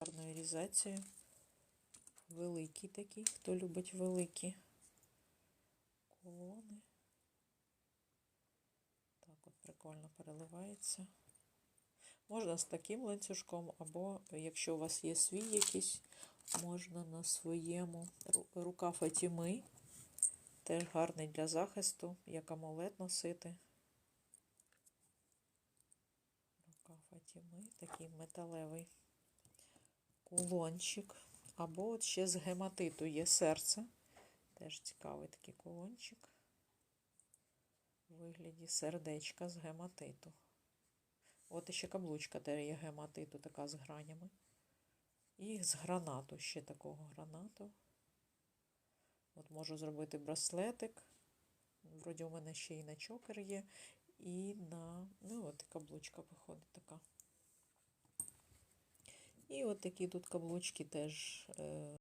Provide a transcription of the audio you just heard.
гарною різацією. Великі такі, хто любить великі колони. Так от прикольно переливається. Можна з таким ланцюжком, або якщо у вас є свій якийсь, можна на своєму Ру- рука Фатіми. Теж гарний для захисту, як амулет носити. Рука Фатіми, такий металевий кулончик. Або от ще з гематиту є серце. Теж цікавий такий кулончик. У вигляді сердечка з гематиту. От іще каблучка теж є гематиту, така з гранями. І з гранату, ще такого гранату. От можу зробити браслетик. Вроді у мене ще і на чокер є. І на. Ну, от каблучка виходить така. І от такі тут каблучки теж. Е,